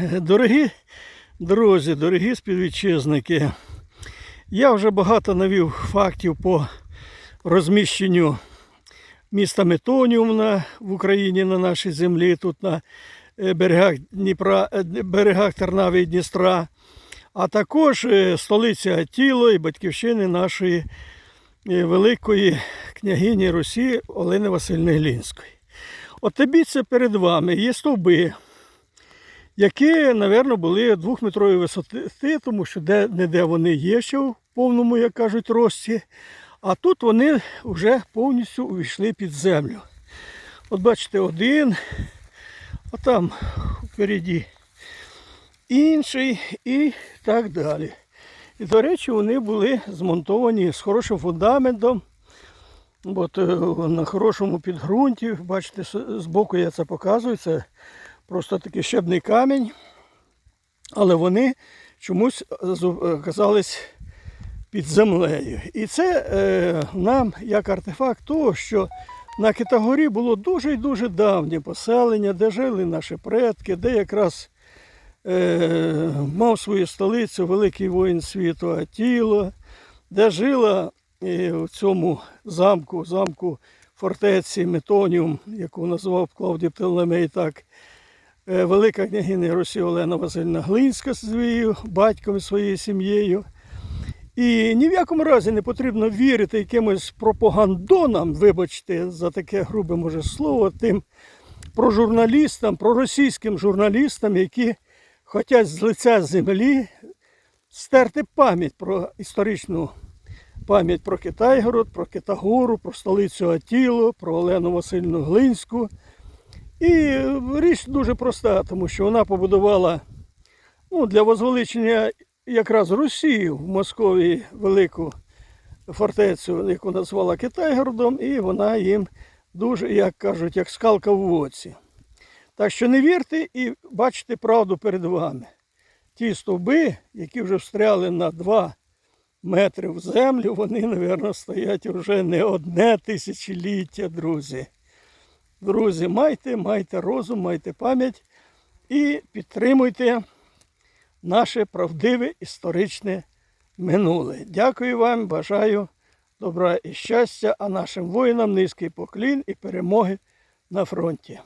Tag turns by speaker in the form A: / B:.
A: Дорогі друзі, дорогі співвітчизники, я вже багато навів фактів по розміщенню міста Метоніум в Україні на нашій землі, тут на е, берегах Дніпра, е, берегах Тернави і Дністра, а також е, столиця Атіло і батьківщини нашої великої княгині Русі Олени Васильівни Глінської. От тобі це перед вами є стовби, які, напевно, були двохметрової висоти, тому що де-не-де вони є ще в повному, як кажуть, рості. А тут вони вже повністю увійшли під землю. От бачите, один, а там впереді інший і так далі. І, до речі, вони були змонтовані з хорошим фундаментом. От е, на хорошому підґрунті, бачите, збоку я це показую, це просто такий щебний камінь. Але вони чомусь зу- оказались під землею. І це е, нам як артефакт того, що на Китагорі було дуже і дуже давнє поселення, де жили наші предки, де якраз е, мав свою столицю великий воїн світу Атіло, де жила е, в цьому замку, замку фортеці Метоніум, яку називав Клавдій Птолемей так, е, велика княгиня Росії Олена Васильівна Глинська з своєю батьком своєю сім'єю. І ні в якому разі не потрібно вірити якимось пропагандонам, вибачте, за таке грубе може слово, тим про журналістам, про російським журналістам, які хочуть з лиця землі стерти пам'ять про історичну пам'ять про Китайгород, про Китагору, про столицю Атіло, про Олену Васильівну Глинську. І річ дуже проста, тому що вона побудувала ну, для возвеличення якраз Росії в Московії велику фортецю, яку назвала Китайгородом, і вона їм дуже, як кажуть, як скалка в оці. Так що не вірте і бачите правду перед вами. Ті стовби, які вже встряли на 2 метри в землю, вони, мабуть, стоять вже не одне тисячоліття, друзі. Друзі, майте, майте розум, майте пам'ять і підтримуйте наше правдиве історичне минуле. Дякую вам, бажаю добра і щастя, а нашим воїнам низький поклін і перемоги на фронті.